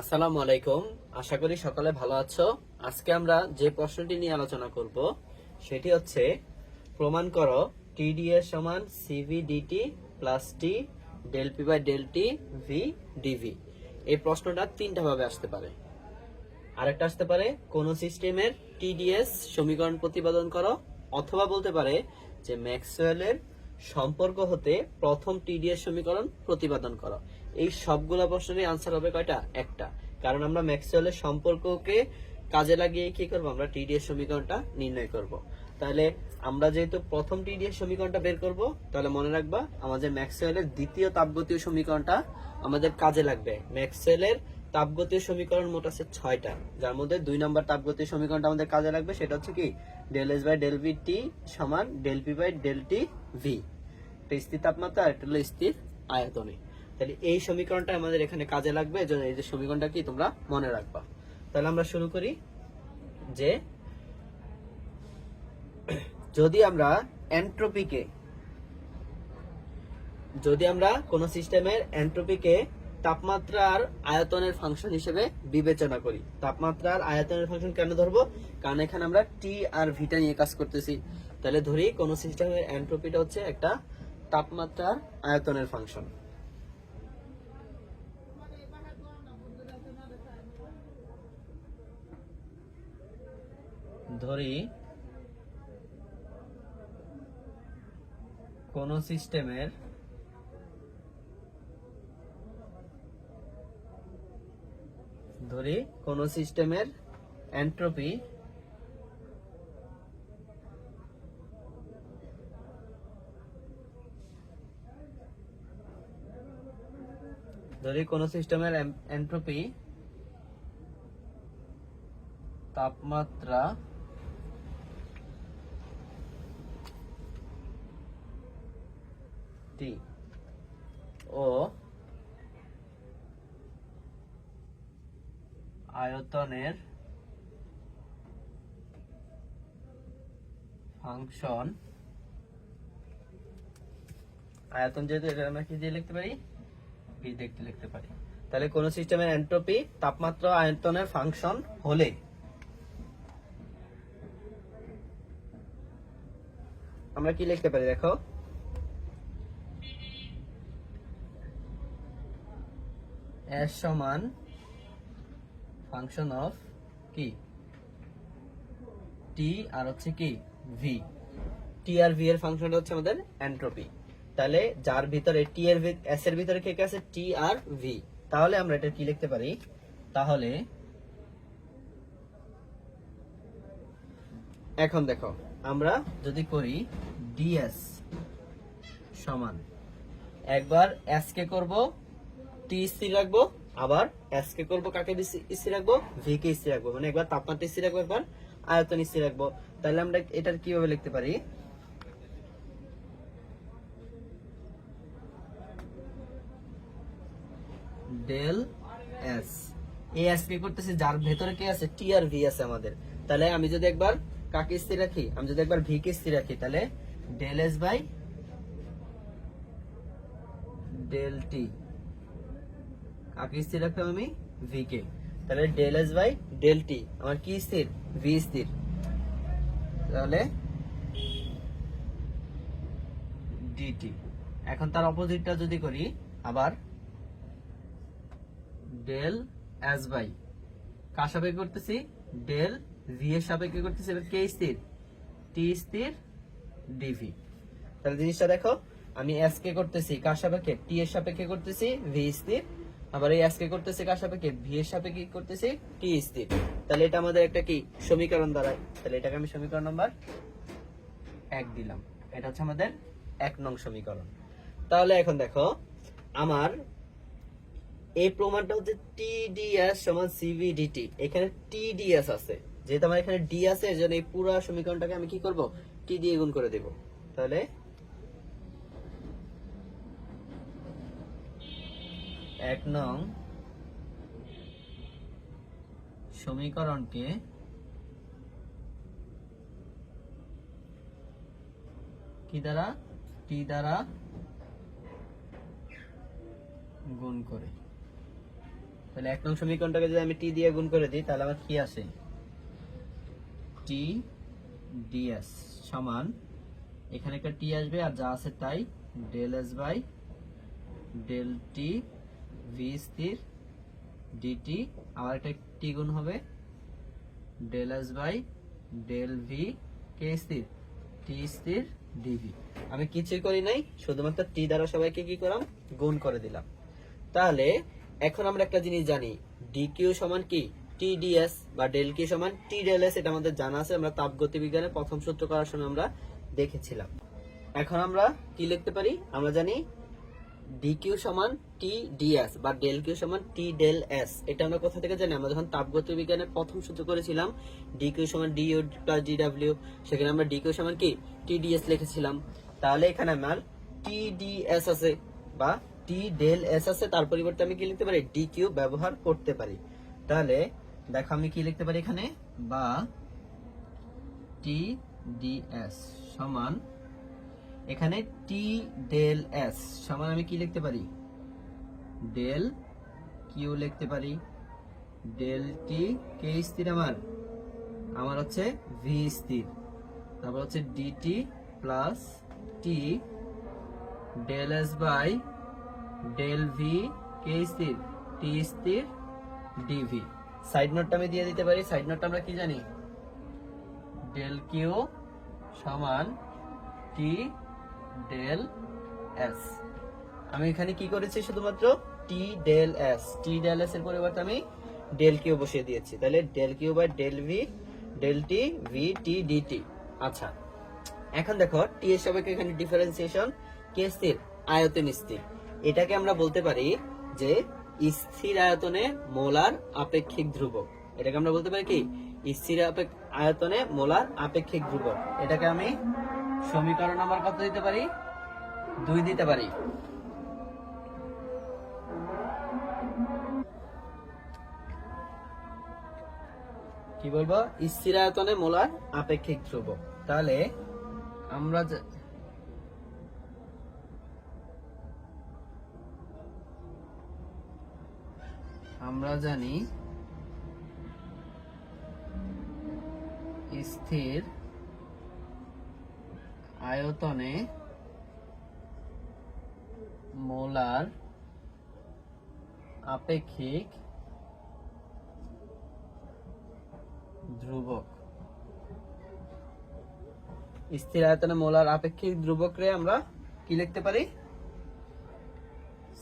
আসসালামু আলাইকুম। আশা করি সকালে ভালো আছো। আজকে আমরা যে প্রশ্নটি নিয়ে আলোচনা করব, সেটি হচ্ছে, প্রমাণ করো টিডিএস সমান C V D T plus T del P by del T V D V এই প্রশ্নটা তিনটা ভাবে আসতে পারে। আরেকটা আসতে পারে, কোন সিস্টেমের টিডিএস সমীকরণ প্রতিপাদন করো, অথবা বলতে পারে যে ম্যাক্সওয়েলের সম্পর্ক হতে প্রথম টিডিএস সমীকরণ প্রতিপাদন করো। এই সবগুলো প্রশ্নেরই আনসার হবে কয়টা? একটা। কারণ আমরা ম্যাক্সওয়েলের সম্পর্ককে কাজে লাগিয়ে কি করব? আমরা টিডিএস সমীকরণটা নির্ণয় করব। তাহলে আমরা যেহেতু প্রথম টিডিএস সমীকরণটা বের করব, তাহলে মনে রাখবা আমাদের ম্যাক্সওয়েলের দ্বিতীয় তাপগতীয় সমীকরণটা আমাদের কাজে লাগবে। ম্যাক্সওয়েলের তাপগতীয় সমীকরণ মোট আছে ছয়টা। যার মধ্যে দুই নম্বর তাপগতীয় সমীকরণটা আমাদের কাজে লাগবে, সেটা হচ্ছে কি? Del S by del V T সমান del P by del T V একটা স্থির তাপমাত্রা আর হলো স্থির আয়তনে। তাহলে এই সমীকরণটা আমাদের এখানে কাজে লাগবে এজন্য এই যে সমীকরণটা কি তোমরা মনে রাখবা। তাহলে আমরা শুরু করি যে, যদি আমরা এন্ট্রপিকে, যদি আমরা কোন সিস্টেমের এন্ট্রপিকে তাপমাত্রার আয়তনের ফাংশন হিসেবে বিবেচনা করি। তাপমাত্রার আয়তনের ফাংশন কেন ধরবো? কারণ এখানে আমরা টি আর ভিটা নিয়ে কাজ করতেছি। তাহলে ধরি কোন সিস্টেমের এন্ট্রপিটা হচ্ছে একটা তাপমাত্রার আয়তনের ফাংশন ধরি কোন সিস্টেমের ধরি কোন সিস্টেমের এন্ট্রপি ধরি কোন সিস্টেমের এন্ট্রপি তাপমাত্রা টি ও আয়তনের ফাংশন, আয়তন যেহেতু এটা আমরা কি দিয়ে লিখতে পারি? ভি দেখতে লিখতে পারি। তাহলে কোন সিস্টেমের এন্ট্রপি তাপমাত্রা আয়তনের ফাংশন হলে। আমরা কি লিখতে পারি দেখো? এস সমান ফাংশন অফ কি? টি আর হচ্ছে কি? ভি টি আর ভি এর ফাংশনটা হচ্ছে আমাদের এন্ট্রপি তাহলে যার ভিতরে টি এর এস এর ভিতরে কে কে আছে? টি আর ভি তাহলে আমরা এটা কি লিখতে পারি? তাহলে এখন দেখো, আমরা যদি করি ডিএস সমান, একবার এস কে করব টি স্থির রাখব আবার এস কে করব কাকে স্থির রাখব? ভি কে স্থির রাখব। মানে একবার তাপমাত্রা স্থির রাখব, একবার আয়তন স্থির রাখব। তাহলে আমরা এটার কীভাবে লিখতে পারি? ডেল এস এই এস কে করতেছে? যার ভেতরে কে আছে? টি আর ভি আছে আমাদের। তাহলে আমি যদি একবার কাকে স্থির রাখি? আমি যদি একবার ভি কে স্থির রাখি, তাহলে del S by del T কাকে স্থির রাখলাম আমি ভি কে তাহলে del S by del T আমার কি স্থির? ভি স্থির। তাহলে ডিটি এখন তার অপোজিটটা যদি করি, আবার ডেল এস বাই কার সাপেক্ষে করতেছি? ডেল ভি এর সাপেক্ষে করতেছি। এবার কে স্থির? টি স্থির ডিভি তাহলে জিনিসটা দেখো, আমি এস কে করতেছি। কার সাপেক্ষে? টি এর সাপেক্ষে করতেছি ভি স্থির। আবার এই এস করতেছে কার সাপেক্ষে ভি এর সাপেক্ষে কি করতেছি? টি স্থির? তাহলে এটা আমাদের একটা কি? সমীকরণ দাঁড়ায়। তাহলে এটাকে আমি সমীকরণ নাম্বার এক দিলাম। এটা হচ্ছে আমাদের এক নং সমীকরণ। তাহলে এখন দেখো, আমার এই প্রমাণটা হচ্ছে টিডিএস সমান সিভিডিটি এখানে টিডিএস আছে। যেহেতু আমার এখানে ডি আছে, এর জন্য এই পুরো সমীকরণটাকে আমি কি করব? টি দিয়ে গুণ করে দেব। তাহলে এক নং সমীকরণকে কি দ্বারা? টি দ্বারা গুণ করে। তাহলে এক নং সমীকরণটাকে যদি আমি টি দিয়ে গুণ করে দিই, তাহলে আমার কি আসে? টি ডিএস সমান, এখানে একটা টি আসবে আর যা আছে তাই del S by del T V স্থির ডিটি আবার একটা টি গুণ হবে del S by del V কে স্থির টি স্থির ডিভি আমি কিছুই করি নাই, শুধুমাত্র টি দ্বারা সবাইকে কি করলাম গুণ করে দিলাম। তাহলে, এখন আমরা একটা জিনিস জানি ডি কিউ সমান কি? টি ডিএস বা ডেল কিউ সমান টি ডেল এস এটা আমাদের জানা আছে, আমরা তাপগতি বিজ্ঞানের প্রথম সূত্র করার সময় আমরা দেখেছিলাম। এখন আমরা কি লিখতে পারি? আমরা জানি ডি কিউ সমান টি ডিএস বা ডেল কিউ সমান টি ডেল এস এটা আমরা কোথা থেকে জানি? আমরা যখন তাপগতি বিজ্ঞানের প্রথম সূত্র করেছিলাম ডি কিউ সমান D U plus D W সেখানে আমরা ডি কিউ সমান কি? টি ডিএস লিখেছিলাম। তাহলে এখানে আমার টি ডিএস আছে বা টি ডেল এস আছে, তার পরিবর্তে আমি কি লিখতে পারি? ডি কিউ ব্যবহার করতে পারি। তাহলে দেখো আমি কি লিখতে পারি এখানে? বা টি ডিএস সমান, এখানে টি ডেল এস সমান আমি কি লিখতে পারি? ডেল কিউ লিখতে পারি। ডেল টি কে স্থির আমার। আমার হচ্ছে ভি স্থির। তারপর হচ্ছে D T plus T del S by del V কে স্থির। টি স্থির ডিভি সাইড নোটটা আমি দিয়ে দিতে পারি। সাইড নোটটা আমরা কি জানি? ডেল কিউ সমান টি ডেল এস আমি এখানে কি করেছি শুধুমাত্র? T del S T del S এর পরিবর্তে আমি ডেল কিউ বসিয়ে দিয়েছি। তাহলে del Q by del V del T V T D T আচ্ছা এখন দেখো টি এর সবাইকে এখানে ডিফারেন্সিয়েশন কে স্থির, আয়তন স্থির। এটাকে আমরা বলতে পারি যে স্থির আয়তনে মোলার আপেক্ষিক ধ্রুবক। এটাকে আমরা বলতে পারি কি? স্থির আয়তনে মোলার আপেক্ষিক ধ্রুবক। এটাকে আমি সমীকরণ নাম্বার কত দিতে পারি? দুই দিতে পারি। কি বলব? স্থির আয়তনে মোলার আপেক্ষিক ধ্রুবক। তাহলে আমরা আমরা জানি স্থির আয়তনে মোলার আপেক্ষিক ধ্রুবক। স্থির আয়তনে মোলার আপেক্ষিক ধ্রুবক রে আমরা কি লিখতে পারি?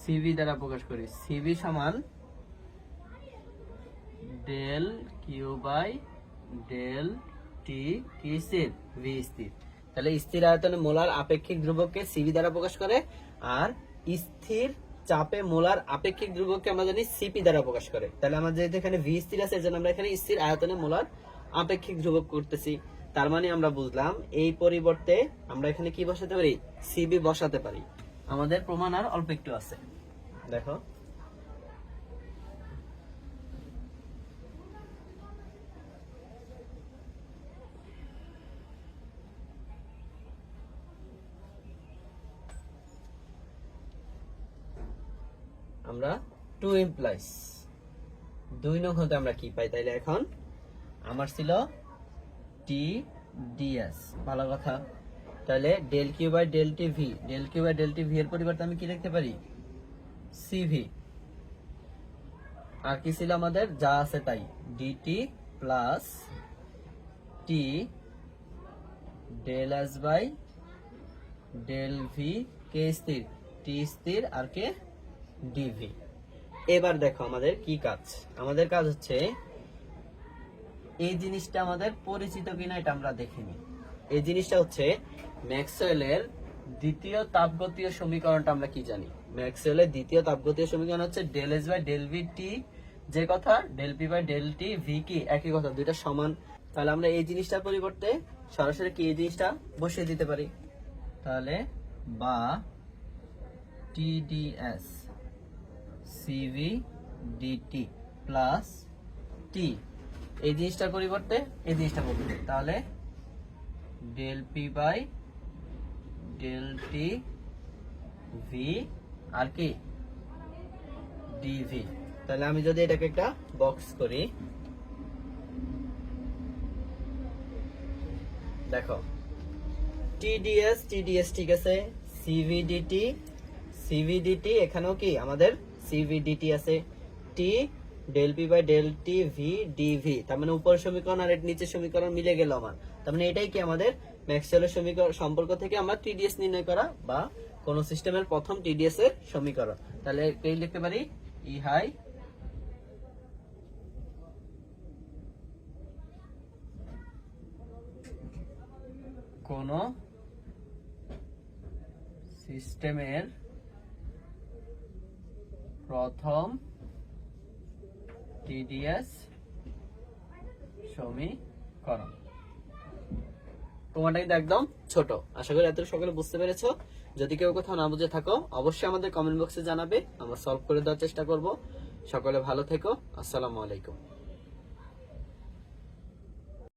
সিভি দ্বারা প্রকাশ করি। সিভি সমান del Q by del T কি স্থির ভি স্থির। তাহলে স্থির আয়তনে মোলার আপেক্ষিক ধ্রুবককে সিভি দ্বারা প্রকাশ করে, আর স্থির চাপে, মোলার আপেক্ষিক ধ্রুবককে আমরা জানি সিপি দ্বারা প্রকাশ করে। তাহলে আমাদের এখানে ভি স্থির আছে, এজন্য আমরা এখানে স্থির আয়তনে মোলার আপেক্ষিক ধ্রুবক করতেছি। তার মানে আমরা বুঝলাম এই পরিবর্তে আমরা এখানে কি বসাতে পারি? সিবি বসাতে পারি। আমাদের প্রমাণ আর অল্প একটু আছে। দেখো। আমরা টু ইমপ্লাইস দুই নং হতে আমরা কি পাই তাইলে এখন? আমার ছিল টি ডিএস ভালো কথা। তাহলে del Q by del T V del Q by del T V এর পরিবর্তে আমি কি লিখতে পারি? সিভি আর কি ছিল আমাদের? যা আছে তাই। D T plus T del S by del V কে স্থির। টি স্থির আর কে ডিভি এবার দেখো আমাদের কি কাজ? আমাদের কাজ হচ্ছে এই জিনিসটা আমাদের পরিচিত কিনা এটা আমরা দেখিনি এই জিনিসটা হচ্ছে ম্যাক্সওয়েলের দ্বিতীয় তাপগতীয় সমীকরণটা আমরা কি জানি? ম্যাক্সওয়েলের দ্বিতীয় তাপগতীয় সমীকরণ হচ্ছে del S by del V T যে কথা? Del P by del T V কি একই কথা, দুইটা সমান। তাহলে আমরা এই জিনিসটার পরিবর্তে সরাসরি কি এই জিনিসটা বসিয়ে দিতে পারি? তাহলে বা TdS Cv dT plus T এই জিনিসটার পরিবর্তে এই জিনিসটা বলতে তাহলে del P by del T V আর কি? ডিভি তাহলে আমি যদি এটাকে একটা বক্স করি, দেখো টিডিএস টিডিএস ঠিক আছে সিভিডিটি সিভিডিটি এখানেও কি আমাদের সিভিডিটি আছে T del P by del T V dV তার মানে উপরের সমীকরণ আর নিচের সমীকরণ মিলে গেল আমার। তার মানে এটাই কি আমাদের ম্যাক্সওয়েলের সমীকরণ, সম্পর্ক থেকে আমরা টিডিএস নির্ণয় করা বা কোন সিস্টেমের প্রথম টিডিএস এর সমীকরণ। তাহলে এই লিখতে পারি? ই হাই কোন সিস্টেমের প্রথম টিডিএস সমীকরণ তোমারটা কিন্তু একদম ছোট। আশা করি এত সকলে বুঝতে পেরেছ। যদি কেউ কোথাও না বুঝে থাকো, অবশ্যই আমাদের কমেন্ট বক্সে জানাবে। আমরা সলভ করে দেওয়ার চেষ্টা করব। সকলে ভালো থেকো। আসসালামু আলাইকুম।